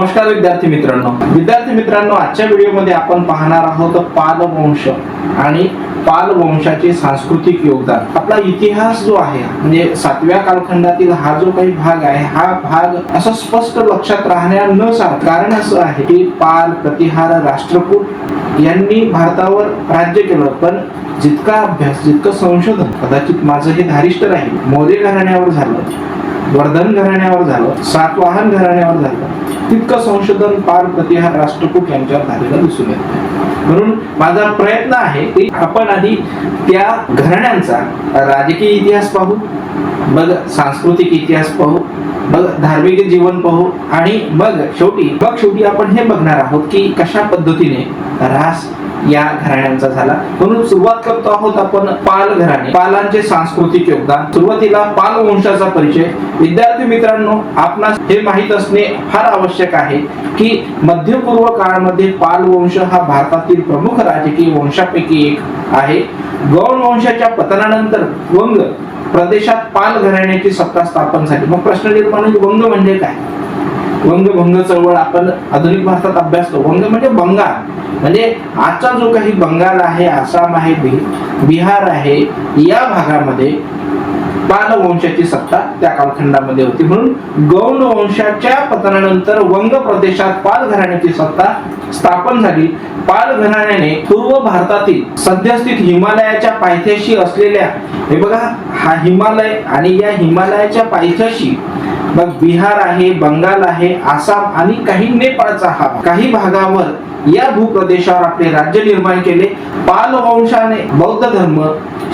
नमस्कार विद्यार्थी मित्रांनो. विद्यार्थी मित्रांनो आजच्या व्हिडिओमध्ये आपण पाहणार आहोत पालवंश आणि पालवंशाचे सांस्कृतिक योगदान. आपला इतिहास जो आहे म्हणजे सातव्या कालखंडातील हा जो काही भाग आहे हा भाग असं स्पष्ट लक्षात राहण्या न सांग कारण असं आहे की पाल प्रतिहार राष्ट्रकूट यांनी भारतावर राज्य केलं. पण जितका अभ्यास जितकं संशोधन कदाचित माझं हे धारिष्ट राहील मोरे घराण्यावर झालं. वर्धन घराण्यावर झालं सातवाहन घराण्यावर झालं. तितकं संशोधन पार प्रतिहार राष्ट्रकूट यांच्यावर झालेलं दिसून येतं. म्हणून माझा प्रयत्न आहे की आपण आधी त्या घराण्यांचा राजकीय इतिहास पाहू मग सांस्कृतिक इतिहास पाहू मग धार्मिक जीवन पाहू आणि मग शेवटी मग शेवटी आपण हे बघणार आहोत की कशा पद्धतीने रास या घराण्यांचा झाला. म्हणून सुरुवात करतो आहोत आपण पाल घराणे. पालांचे सांस्कृतिक योगदान. सुरुवातीला पाल वंशाचा परिचय. विद्यार्थी मित्रांनो आपणास हे माहीत असणे फार आवश्यक आहे की मध्यपूर्व काळामध्ये पाल वंश हा भारतातील प्रमुख राजकीय वंशापैकी एक आहे. गौण वंशाच्या पतनानंतर वंग प्रदेशात पाल घराण्याची सत्ता स्थापन झाली. मग प्रश्न निर्माण वंग म्हणजे काय? वंगभंग चळवळ आपण आधुनिक भारतात अभ्यासतो वंग म्हणजे बंगाल. म्हणजे आजचा जो काही बंगाल आहे आसाम आहे बिहार आहे या भागामध्ये पाल वंशाची सत्ता त्या कालखंडामध्ये होती. म्हणून गौंड वंशाच्या पतनानंतर वंग प्रदेशात पाल घराण्याची सत्ता स्थापन झाली. पाल घराण्याने पूर्व भारतातील सद्यस्थित हिमालयाच्या पायथ्याशी असलेल्या हे बघा हा हिमालय आणि या हिमालयाच्या पायथ्याशी मग बिहार आहे बंगाल आहे आसाम आणि काही नेपाळचा हा काही भागावर या भूप्रदेशावर आपले राज्य निर्माण केले. पाल वंशाने बौद्ध धर्म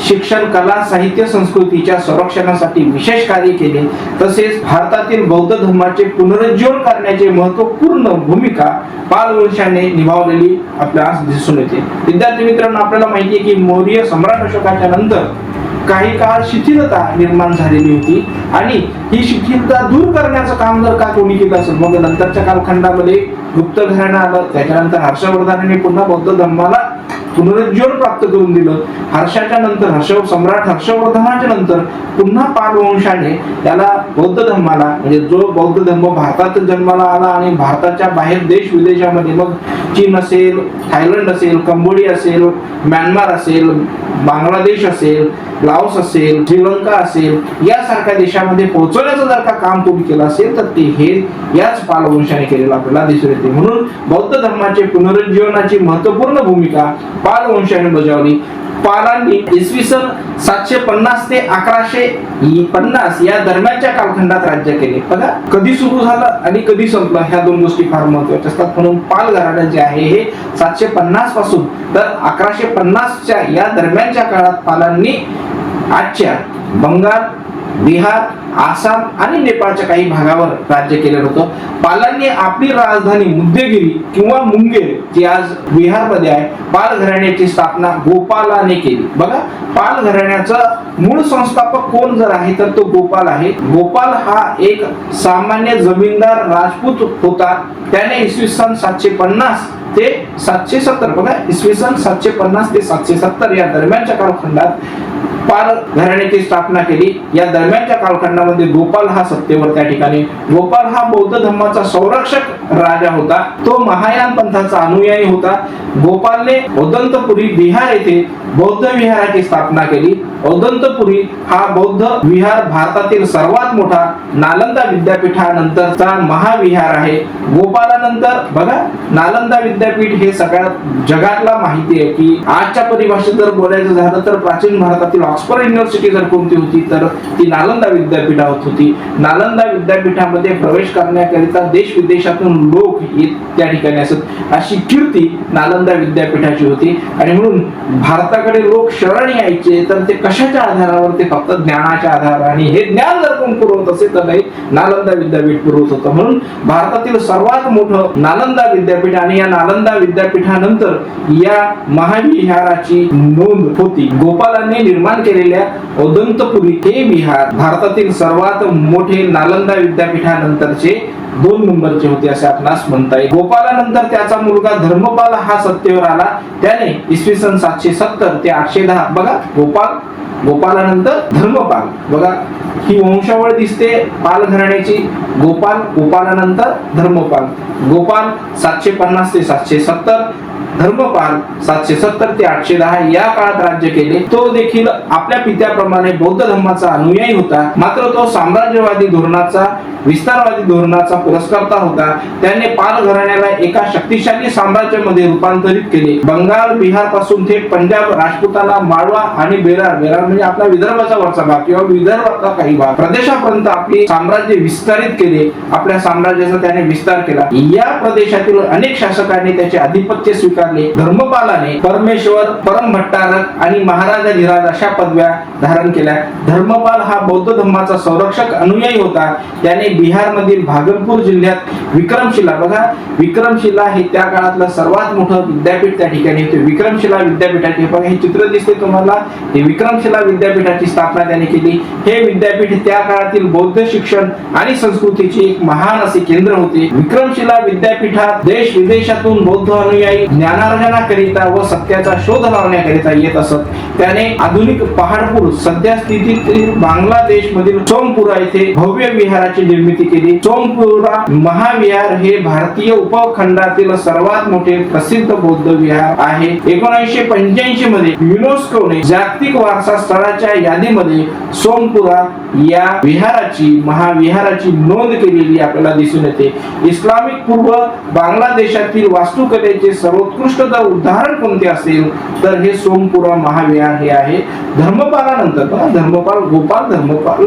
शिक्षण कला साहित्य संस्कृतीच्या संरक्षणासाठी विशेष कार्य केले. तसेच भारतातील बौद्ध धर्माचे पुनरुज्जीवन करण्याचे महत्त्वपूर्ण भूमिका पाल वंशाने निभावलेली आपल्याला दिसून येते. विद्यार्थी मित्रांनो आपल्याला माहिती आहे की मौर्य सम्राट अशोकाच्या नंतर काही काळ शिथिलता निर्माण झालेली होती. आणि ही शिथिलता दूर करण्याचं काम जर का कोणी केलं असेल मग नंतरच्या कालखंडामध्ये गुप्त घराणं आलं. त्याच्यानंतर हर्षवर्धनाने पुन्हा बौद्ध धर्माला पुनरुज्जीवन प्राप्त करून दिलं. हर्षाच्या नंतर हर्ष सम्राट हर्षवर्धनाच्या नंतर पुन्हा पालवंशाने त्याला बौद्ध धर्माला म्हणजे जो बौद्ध धर्म भारतात जन्माला आला आणि भारताच्या बाहेर देश विदेशामध्ये मग चीन असेल थायलंड असेल कंबोडिया असेल म्यानमार असेल बांगलादेश असेल लाओस असेल श्रीलंका असेल यासारख्या देशामध्ये पोहोचवण्याचं जर का काम कोणी केलं असेल तर ते हे याच पालवंशाने केलेलं आपल्याला दिसून येते. म्हणून बौद्ध धर्माचे पुनरुज्जीवनाची महत्त्वपूर्ण भूमिका पालवंशाने बजावली पालांनी इसवी सन सातशे पन्नास ते अकराशे पन्नास या दरम्यानच्या कालखंडात राज्य केले. बघा कधी सुरू झालं आणि कधी संपलं ह्या दोन गोष्टी फार महत्त्वाच्या असतात. म्हणून पाल घराणं जे आहे हे सातशे पन्नासपासून तर अकराशे पन्नासच्या या दरम्यानच्या काळात पालांनी आजच्या बंगाल बिहार आसाम आणि नेपाळच्या काही भागावर राज्य केलं होतं. पालांनी आपली राजधानी मुद्देगिरी किंवा मुंगेर जी आज बिहारमध्ये आहे पाल घराण्याची स्थापना गोपालाने केली. बघा पाल घराण्याचं मूळ संस्थापक कोण जर आहे तर तो गोपाल आहे. गोपाल हा एक सामान्य जमीनदार राजपूत होता. त्याने इसवी सन सातशे पन्नास ते सातशे सत्तर बघा इसवी सन सातशे पन्नास ते सातशे सत्तर या दरम्यानच्या कालखंडात पाल घराण्याची स्थापना केली. या दरम्यानच्या कालखंडामध्ये गोपाल हा सत्तेवर त्या ठिकाणी. गोपाल हा बौद्ध धर्माचा संरक्षक राजा होता. तो महायान पंथाचा अनुयायी होता. गोपालने उदंतपुरी बिहार येथे बौद्ध विहाराची स्थापना केली. औदंतपुरी हा बौद्ध विहार भारतातील सर्वात मोठा नालंदा विद्यापीठानंतरचा महाविहार आहे. गोपालानंतर बघा नालंदा विद्यापीठ हे सगळ्यात जगातला माहिती आहे की आजच्या परिभाषेत जर बोलायचं झालं तर प्राचीन भारतातील ऑक्सफर्ड युनिव्हर्सिटी जर कोणती होती तर ती नालंदा विद्यापीठात होती. नालंदा विद्यापीठामध्ये प्रवेश करण्याकरिता देश विदेशातून लोक त्या ठिकाणी असत. अशी कीर्ती नालंदा विद्यापीठाची होती. आणि म्हणून भारताकडे लोक शरण यायचे तर ते कशाच्या आधारावर ते फक्त ज्ञानाच्या आधाराने हे ज्ञान जर कोण पुरवत असेल तर नाही. नालंदा विद्यापीठ पुरवत होतं. म्हणून भारतातील सर्वात मोठं नालंदा विद्यापीठ आणि या नालंदा विद्यापीठानंतर या महाविहाराची नोंद होती. गोपालांनी निर्माण केलेल्या औदंतपुरी हे विहार भारतातील सर्वात मोठे नालंदा विद्यापीठानंतरचे दोन नंबरचे होते असे आपणास म्हणता येईल. गोपालानंतर त्याचा मुलगा धर्मपाल हा सत्तेवर आला. त्याने इसवी सन सातशे सत्तर ते आठशे दहा. बघा गोपाल गोपालानंतर धर्मपाल. बघा ही वंशावळ दिसते पाल घराण्याची. गोपाल गोपालानंतर धर्मपाल. गोपाल सातशे पन्नास ते सातशे सत्तर. धर्मपाल सातशे सत्तर ते आठशे दहा. या काळात राज्य केले. तो देखील आपल्या पित्याप्रमाणे बौद्ध धर्माचा अनुयायी होता. मात्र तो साम्राज्यवादी धोरणाचा विस्तारवादी धोरणाचा पुरस्कर्ता होता. त्याने पाल घराण्याला एका शक्तिशाली साम्राज्यामध्ये रूपांतरित केले. बंगाल बिहारपासून थेट पंजाब राजपुताना माळवा आणि बेरार बेरार म्हणजे आपला विदर्भाचा वरचा भाग किंवा विदर्भाचा काही भाग. प्रदेशापर्यंत आपले साम्राज्य विस्तारित केले. आपल्या साम्राज्याचा त्याने विस्तार केला. या प्रदेशातील अनेक शासकांनी त्याचे आधिपत्य स्वीकारले. धर्मपालाने परमेश्वर परम भट्टारक आणि महाराजा धीराज अशा पदव्या धारण केल्या. धर्मपाल हा बौद्ध धर्माचा संरक्षक अनुयायी होता. त्याने बिहारमधील भागलपूर जिल्ह्यात विक्रमशिला बघा विक्रमशिला हे त्या काळातलं सर्वात मोठं विद्यापीठ त्या ठिकाणी होते. विक्रमशिला विद्यापीठाचे बघा हे चित्र दिसते तुम्हाला? हे विक्रमशिला विद्यापीठाची स्थापना त्याने केली. हे विद्यापीठ त्या काळातील बौद्ध शिक्षण आणि संस्कृतीचे एक महान असे केंद्र होते. विक्रमशिला विद्यापीठात देश विदेशातून बौद्ध अनुयायी ज्ञानार्जनाकरिता व सत्याचा शोध लावण्याकरिता येत असत. त्याने आधुनिक पहाडपूर सध्या स्थितीतील बांगलादेश मधील सोमपुरा येथे भव्य विहाराची निर्मिती निर्मिती केली. सोमपुरा महाविहार हे भारतीय उपखंडातील सर्वात मोठे प्रसिद्ध बौद्ध विहार आहे. एकोणीसशे पंच्याऐंशी मध्ये युनेस्कोने जागतिक वारसा स्थळाच्या यादीमध्ये सोमपुरा या विहाराची महाविहाराची नोंद केलेली आपल्याला दिसून येते. इस्लामिक पूर्व बांगलादेशातील वास्तुकलेचे सर्वोत्कृष्ट उदाहरण कोणते असेल? तर हे सोमपुरा महाविहार हे आहे. धर्मपालानंतर धर्मपाल गोपाल धर्मपाल.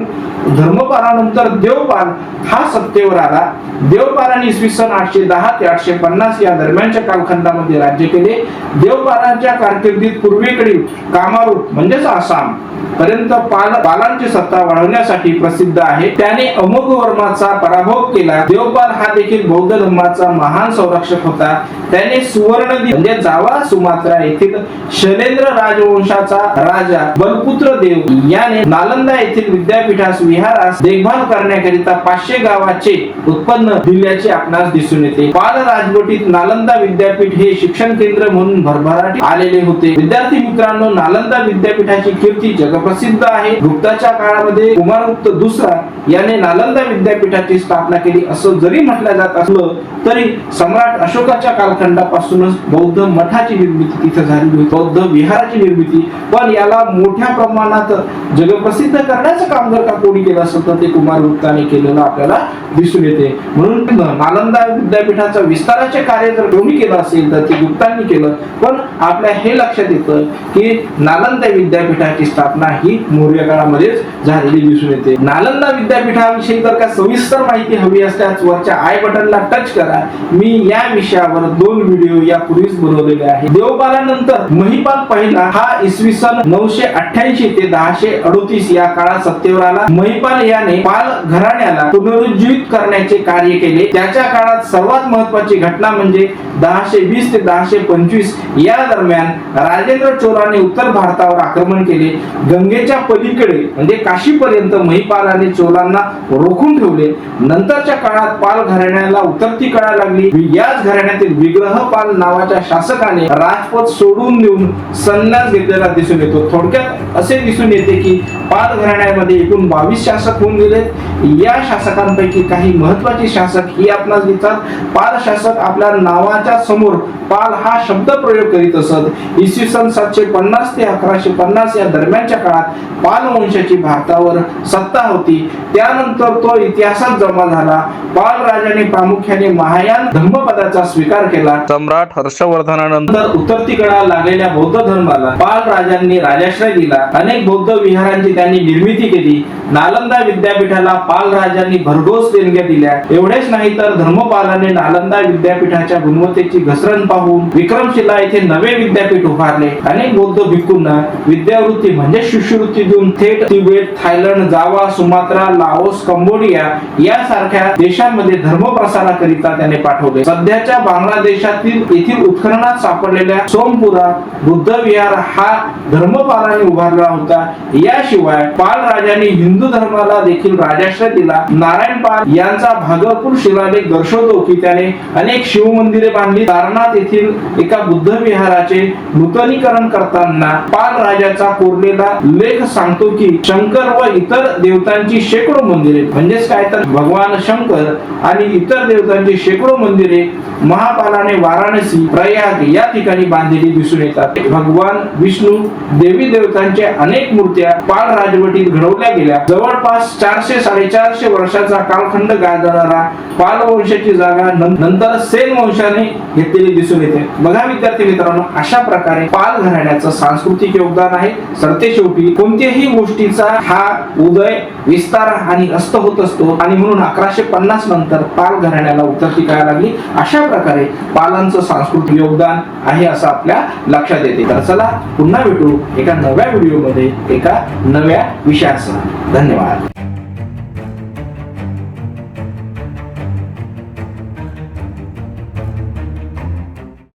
धर्मपालानंतर देवपाल. हा सत्तेवर आला. देवपालाने इसवी सन आठशे दहा ते आठशे पन्नास या दरम्यानच्या कालखंडामध्ये राज्य केले. देवपालांच्या कारकिर्दीत पूर्वेकडील कामारूप म्हणजेच आसाम पर्यंत पाल सत्ता वाढवण्यासाठी प्रसिद्ध आहे. त्याने अमोघ वर्माचा पराभव केला. देवपाल हा देखील बौद्ध धर्माचा महान संरक्षक होता. त्याने सुवर्ण म्हणजे जावा सुमात्रा येथील शैलेंद्र राजवंशाचा राजा बलपुत्र देव याने नालंदा येथील विद्यापीठास विहारास देखभाल करण्याकरिता पाचशे गावाचे उत्पन्न दिल्याचे आपणास दिसून येते. पाल राजवटीत नालंदा विद्यापीठ हे शिक्षण केंद्र म्हणून भरभराट आलेले होते. विद्यार्थी मित्रांनो नालंदा विद्यापीठाची कीर्ती जगप्रसिद्ध आहे. गुप्ताच्या काळामध्ये कुमारगुप्त दुसरा याने नालंदा विद्यापीठाची स्थापना केली असं जरी म्हटलं जात असलं तरी सम्राट अशोकाच्या कालखंडापासूनच बौद्ध मठाची निर्मिती तिथे झाली होती. बौद्ध विहाराची निर्मिती. पण याला मोठ्या प्रमाणात जगप्रसिद्ध करण्याचं काम जर का कोणी केलं असेल तर ते कुमारगुप्ताने केलेलं आपल्याला दिसून येते. म्हणून नालंदा विद्यापीठाचं विस्ताराचे कार्य जर कोणी केलं असेल तर ते गुप्तांनी केलं. पण आपल्या हे लक्षात येतं की नालंदा विद्यापीठाची स्थापना ही मौर्य काळामध्येच झालेली दिसून येते. नालंदा विद्यापीठाविषयी जर का सविस्तर माहिती हवी असल्यास वरच्या आय बटनला टच करा. मी या विषयावर दोन व्हिडिओ यापूर्वीच बनवलेले आहे देवपालानंतर महिपाल पहिला हा इसवी सन नऊशे अठ्ठ्याऐंशी ते दहाशे अडोतीस या काळात सत्तेवर आला. महिपाल याने पाल घराण्याला पुनरुज्जीवित करण्याचे कार्य केले. त्याच्या काळात सर्वात महत्वाची घटना म्हणजे दहाशे वीस ते दहाशे पंचवीस या दरम्यान राजेंद्र चोराने उत्तर भारतावर आक्रमण केले. गंगेच्या पलीकडे म्हणजे काशीपर्यंत महिपालाने चोरांना रोखून ठेवले. नंतरच्या काळात पाल घराण्याला उतरती कळा लागली. याच घराण्यातील विग्रह पाल नावाच्या शासकाने राजपद सोडून देऊन संन्यास घेतलेला दिसून येतो. थोडक्यात असे दिसून येते की पाल घराण्यामध्ये एकूण बावीस शासक होऊन गेले या शासकांपैकी काही महत्त्वाचे शासक ही आपणास दिसतात पाल शासक आपल्या नावाच्या समोर पाल हा शब्द प्रयोग करीत असत. इसवी सन सातशे पन्नास ते अकराशे पन्नास या दरम्यानच्या काळात पाल वंशाची भारतावर सत्ता होती. त्यानंतर तो इतिहासात जमा झाला. पाल राजाने प्रामुख्याने महायान धर्मपदाचा स्वीकार केला. सम्राट हर्षवर्धनानंतर नंतर उत्तरतीकडे लागलेल्या बौद्ध धर्माला पाल राजांनी राजाश्रय दिला. अनेक बौद्ध विहारांची त्यांनी निर्मिती केली. नालंदा विद्यापीठाला पाल राजांनी भरघोस देणग्या दिल्या. एवढेच नाही तर धर्मपालाने नालंदा विद्यापीठाच्या गुणवत्ते मानवतेची घसरण पाहून विक्रमशिला येथे नवे विद्यापीठ उभारले. अनेक बौद्ध भिक्खूंना विद्यावृत्ती म्हणजे शिष्यवृत्ती देऊन थेट Tibet Thailand Java Sumatra Laos Cambodia यासारख्या देशांमध्ये धर्मप्रसाराकरिता त्याने पाठवले. सध्याच्या बांगलादेशातील येथील उत्खननात सापडलेल्या सोमपुरा बुद्ध विहार हा धर्मपालाने उभारला होता. याशिवाय पाल राजांनी हिंदू धर्माला देखील राजाश्रय दिला. नारायण पाल यांचा भागलपूर शिलालेख दर्शवतो की त्याने अनेक शिव मंदिरे बांधली सारनाथ येथील एका बुद्ध विहाराचे नूतनीकरण करताना पाल राजाचा कोरलेला लेख सांगतो की शंकर व इतर देवतांची शेकडो मंदिरे म्हणजेच काय तर भगवान शंकर आणि इतर देवतांची शेकडो मंदिरे महापालाने वाराणसी प्रयाग या ठिकाणी बांधलेली दिसून येतात. भगवान विष्णू देवी देवतांच्या अनेक मूर्त्या पाल राजवटीत घडवल्या गेल्या. जवळपास चारशे साडेचारशे वर्षाचा कालखंड गाजणारा पाल वंशाची जागा नंतर सेन वंशाने घेतलेली दिसून येते. बघा विद्यार्थी मित्रांनो अशा प्रकारे पाल घराण्याचं सांस्कृतिक योगदान आहे. सरते शेवटी कोणत्याही गोष्टीचा हा उदय विस्तार आणि अस्त होत असतो आणि म्हणून अकराशे पन्नास नंतर पाल घराण्याला उत्तरती करायला लागली. अशा प्रकारे पालांचं सांस्कृतिक योगदान आहे असं आपल्या लक्षात येते. तर चला पुन्हा भेटू एका नव्या व्हिडिओमध्ये एका नव्या विषयासह धन्यवाद.